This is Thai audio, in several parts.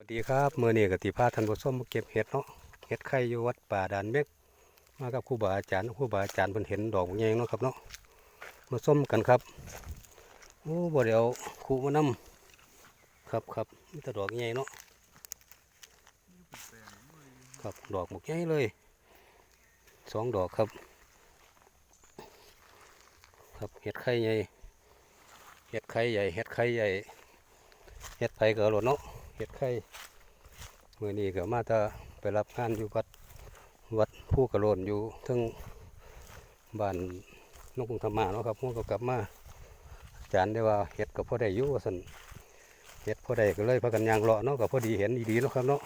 สวัสดีครับเมื่อนี้กติพาท่านผู้ชมมาเก็บเห็ดเนาะเห็ดไข่อยู่วัดป่าด่านเม็กมากับครูบาอาจารย์ครูบาอาจารย์เพิ่นเห็นดอกแยงเนาะครับเนาะมาส้มกันครับโอ้บ่เดี๋ยวครูมานํครับครับมีแต่ดอกใหญ่เนาะครับดอกหมกใหญ่เลยสองดอกครับ ครับเห็ดไข่ใหญ่เห็ดไข่ใหญ่เห็ดไข่ใหญ่เห็ดไผ่เกลือเนาะ เห็ดไข่เมื่อนี้ก็มาจะไปรับงานอยู่วัดวัดผู้กระโลนอยู่ทั้งบ้านนกุงธรรมาเนาะครับพวกก็กลับมาอาจารย์ได้ว่าเห็ดกับพ่อได้อยู่ว่าสันเห็ดพ่อได้ก็เลยพากันยางเลาะเนาะกับพอดีเห็นดีๆเนาะครับเนาะ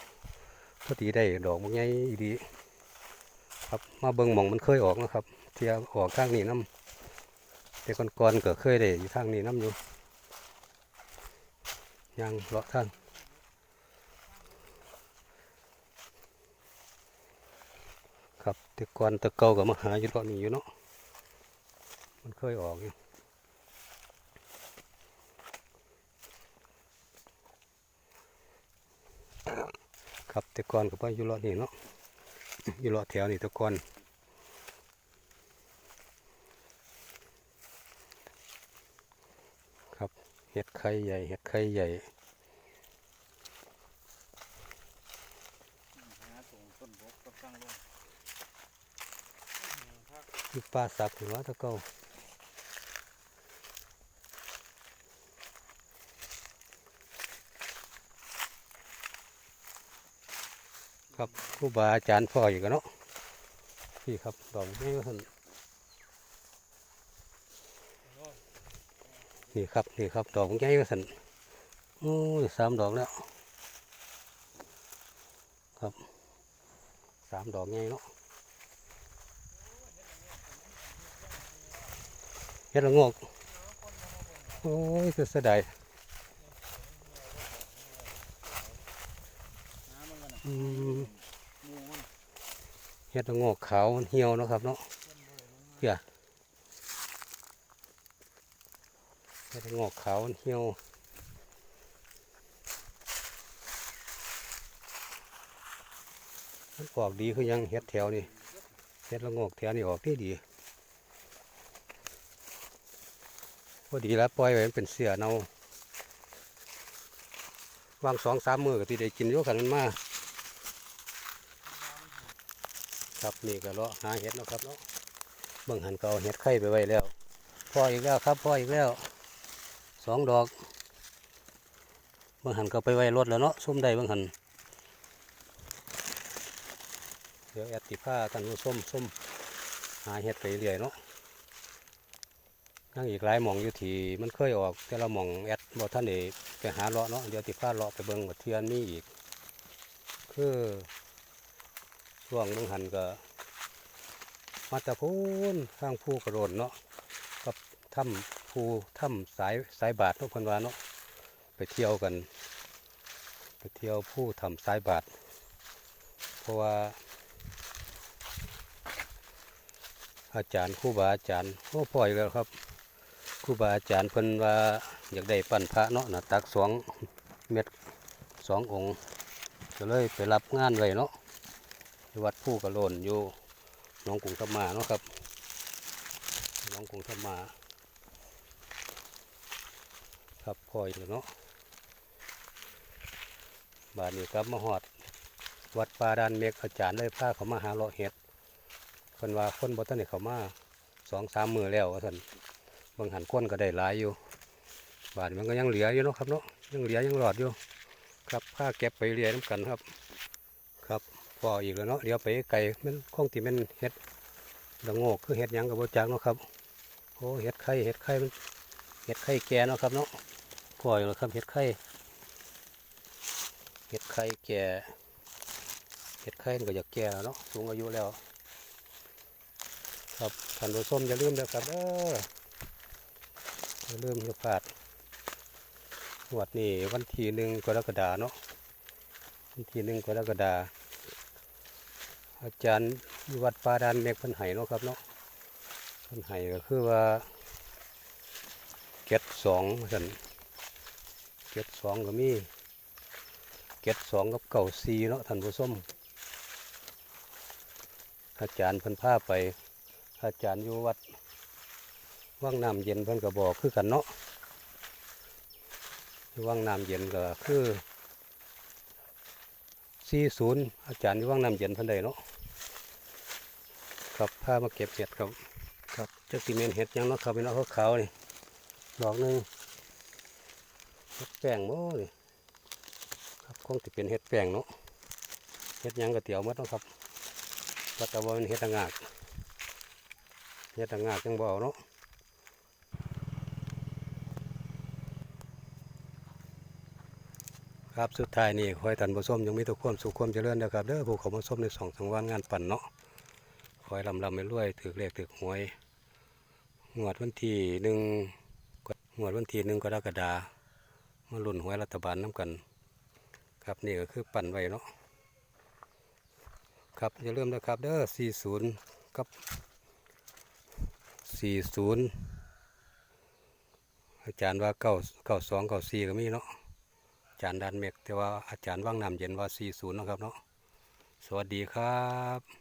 พอดีได้ดอกมันใหญ่ดี ครับมาเบิ่งมองมันเคยออกนะครับเทียออกข้างนี้น้ำแต่ก่อนๆก็เคยได้อยู่ทางนี้น้ำอยู่ยางเลาะทาง ครับแต่ก่อนตะเกากับมาหาอยู่ตอนนี้อยู่เนาะมันเคยออกอยู่ครับแต่ก่อนกับไปอยู่รอดนี่เนาะอยู่รอดแถวนี่ตะก่อนครับเห็ดไข่ใหญ่เห็ดไข่ใหญ่ หาตรงต้นบกกับสร้างลง อยู่ป่าสักหรือว่าแตะเกาครับครูบาอาจารย์พ่ออยู่กันเนาะพี่ครับดอกนี้ท่านนี่ครับนี่ครับดอกใหญ่ก็สันโอ้สามดอกแล้ว ครับสามดอกใหญ่เนาะ เฮ็ดละโงกโอ้ยเสียดายเฮ็ดละโงกขาวเหี่ยวเนาะครับเนาะเพี่ยเฮ็ดละโงกขาวเหี่ยวมันออกดีคือยังเฮ็ดแถวนี่เฮ็ดละโงกแถวนี่ออกที่ดี พอดีแล้วปล่อยไว้มันเป็นเสือเนาวางสองสามมือก็ที่ได้กินอยู่กันมันมาครับนี่ก็เลาะหาเห็ดเนาะครับเนาะเบิ่งหันเอาเห็ดไข่ไปไว้แล้วพ่ออีกแล้วครับพ่ออีกแล้วสองดอกเบิ่งหันก็ไปไว้รถแล้วเนาะซุ่มได้เบิ่งหันเดี๋ยวแอดติผ้ากันส้มส้มหาเห็ดไปเรื่อยเนาะ นั่งอีกหลายหมองอยู่ที่มันเคยออกแต่ละหมองแอดบ่ท่านได้ไปหาเลาะเนาะเดี๋ยวติดผ้าเลาะไปเบิ่งว่าเทียนมีอีก คือช่วงเมืองหันก็มาจากพูนข้างผู้กระโดดเนาะกับถ้ำภูถ้ำสายสายบาททุกคนว่าเนาะไปเที่ยวกัน ไปเที่ยวผู้ทำสายบาทเพราะว่าอาจารย์ครูบาอาจารย์โอ้พ่อยแล้วครับ ครูบาอาจารย์เพิ่นว่าอยากได้ปั้นพระเนาะหน้าตักสองเม็ดสององค์ก็เลยไปรับงานไว้เนาะที่วัดผู้กระโลนอยู่น้องกรุงธรรมาเนาะครับน้องกรุงธรรมา ครับพอยเนาะบานนี้ครับมาหอด วัดปาดานเมฆอาจารย์เลยพาเขามาหาเลาะเห็ดคนว่าคนบ่ทันได้เขามาสองสามมือแล้วท่าน บางหันคนก็ได้หลายอยู่ บาดมันก็ยังเหลืออยู่เนาะครับเนาะยังเหลือยังหลอดอยู่ ครับผ้าเก็บไปเรียน้ำกันครับ ครับพออีกแล้วเนาะเดี๋ยวไปไก่มันคงที่มันเห็ดละโงกคือเห็ดยังกับโบจักเนาะครับโอ้เห็ดไข่เห็ดไข่มันเห็ดไข่แก่เนาะครับเนาะพออีกแล้วครับเห็ดไข่เห็ดไข่แก่เห็ดไข่มันก็อยากแก่แล้วเนาะสูงอายุแล้ว ครับท่านผู้ชมอย่าลืมนะครับเออ อย่มอย่าพลาดวัดนี้วันที่หนึ่งกรกฎาเนาะวันที่หนึ่งกรกฎาอาจารย์ยุวัดปาดานเมฆพันไห้เนาะครับเนาะพันไห้ก็คือว่าเก็ดสองสันเก็ดสองก็มีเก็ดสองกับเก่าซีเนาะท่านผู้ชมอาจารย์พิ่นพาไป อาจารย์อยู่วัด ว่างน้ำเย็นเพิ่นก็บอกคือกันเนาะว่างน้ำเย็นก็คือสี่ศูนย์อาจารย์ว่างน้ำเย็นเพิ่นได้เนาะครับพามาเก็บเห็ดครับครับจะซีเมนเห็ดยังเนาะครับเป็นเอาขาวนี่ดอกหนึงเห็ดแป้งโม้นี่ครับคงจะเป็นเห็ดแป้งเนาะเห็ดยังก็เตี๋ยวหมดเนาะครับวัดตะวันเห็ดตะงากเฮ็ดต่างหากจังบ่เอาเนาะ ครับสุดท้ายนี่ขอให้ท่านผู้มยังมีทุกความสุขความเจริญนะครับเด้อผู้เข้ามาชมในสองสังวานงานปั่นเนาะขอให้ลำลำไปรวยถือเลขถือหวยงวดวันที่หนึ่งงวดวันที่หนึ่งกรกฎาคมมาลุ้นหวยรัฐบาลน้ำกัน ครับนี่ก็คือปั่นไว้เนาะครับอย่าลืมนะครับเด้อ40กับสี่ศูนย์อาจารย์ว่าเก้าเก้าสองเก้าสี่ก็มีเนาะ จารย์ดันเมกแต่ว่าอาจารย์ว่างน้ำเย็นว่า40นะครับเนาะสวัสดีครับ